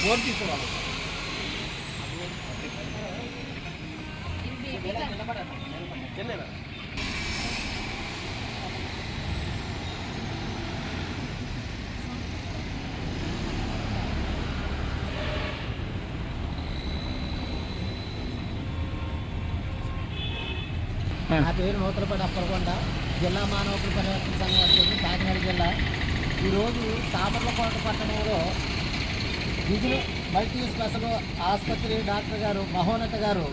Phone తీసుకురావాలి నా పేరు నూతలపాటి అప్పలకొండ జిల్లా మానవ పరివర్తన సంఘం కాకినాడ జిల్లా. ఈరోజు సాబర్లకోట పట్టణంలో విధులు మల్టీ స్పెషల్ ఆసుపత్రి డాక్టర్ గారు మహోన్నత గారు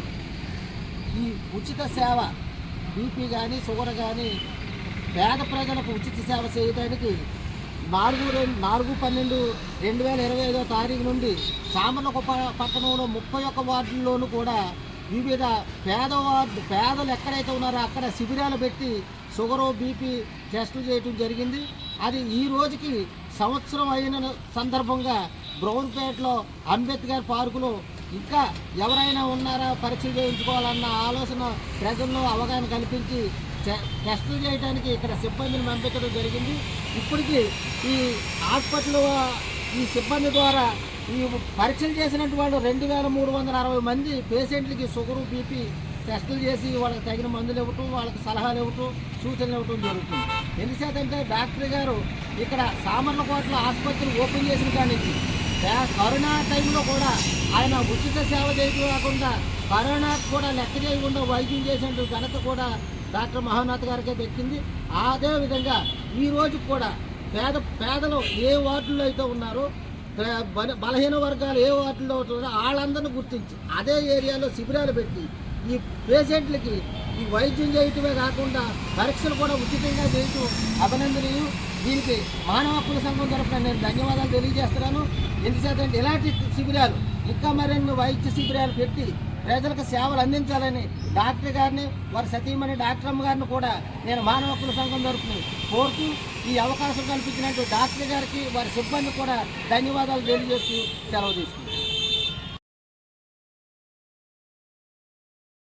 ఈ ఉచిత సేవ బీపీ కానీ షుగర్ కానీ పేద ప్రజలకు ఉచిత సేవ చేయడానికి నాలుగు రెండు నాలుగు పన్నెండు రెండు వేల ఇరవై ఐదో తారీఖు నుండి సామర్లకోట పట్టణంలో ముప్పై ఒక్క వార్డుల్లోనూ కూడా వివిధ పేద వార్డు పేదలు ఎక్కడైతే ఉన్నారో అక్కడ శిబిరాలు పెట్టి షుగరు బీపీ టెస్టులు చేయటం జరిగింది. అది ఈ రోజుకి సంవత్సరం అయిన సందర్భంగా బ్రౌన్పేటలో అంబేద్కర్ పార్కులో ఇంకా ఎవరైనా ఉన్నారా పరీక్షలు చేయించుకోవాలన్న ఆలోచన ప్రజల్లో అవగాహన కల్పించి టెస్టులు చేయడానికి ఇక్కడ సిబ్బందిని పంపించడం జరిగింది. ఇప్పటికీ ఈ హాస్పిటల్ ఈ సిబ్బంది ద్వారా ఈ పరీక్షలు చేసినటువంటి వాళ్ళు రెండు వేల మూడు వందల అరవై మంది పేషెంట్లకి షుగరు బీపీ టెస్టులు చేసి వాళ్ళకి తగిన మందులు ఇవ్వటం వాళ్ళకి సలహాలు ఇవ్వటం సూచనలు ఇవ్వటం జరుగుతుంది. ఎందుచేతంటే డాక్టర్ గారు ఇక్కడ సామర్లకోటలో ఆసుపత్రి ఓపెన్ చేసిన కాడి నుంచి కరోనా టైంలో కూడా ఆయన ఉచిత సేవ చేయడం కాకుండా కరోనా కూడా లెక్క చేయకుండా వైద్యం చేసిన ఘనత కూడా డాక్టర్ మహోన్నత్ గారికే దక్కింది. అదే విధంగా ఈ రోజు కూడా పేద పేదలు ఏ వార్డుల్లో అయితే ఉన్నారో బల- బలహీన వర్గాలు ఏ వార్డుల్లో ఉంటున్నారో వాళ్ళందరినీ గుర్తించి అదే ఏరియాలో శిబిరాలు పెట్టి ఈ పేషెంట్లకి ఈ వైద్యం చేయటమే కాకుండా పరీక్షలు కూడా ఉచితంగా చేయటం అభినందనీయం దీనికి మానవ హక్కుల సంఘం తరఫున నేను ధన్యవాదాలు తెలియజేస్తున్నాను. ఎందుచేతంటే ఇలాంటి శిబిరాలు ఇంకా మరిన్ని వైద్య శిబిరాలు పెట్టి ప్రజలకు సేవలు అందించాలని డాక్టర్ గారిని వారి సతీమణి డాక్టర్ అమ్మ గారిని కూడా నేను మానవ హక్కుల సంఘం తరఫున కోరుతూ ఈ అవకాశం కల్పించినట్టు డాక్టర్ గారికి వారి సిబ్బంది కూడా ధన్యవాదాలు తెలియజేస్తూ సెలవు తీసుకుంటాను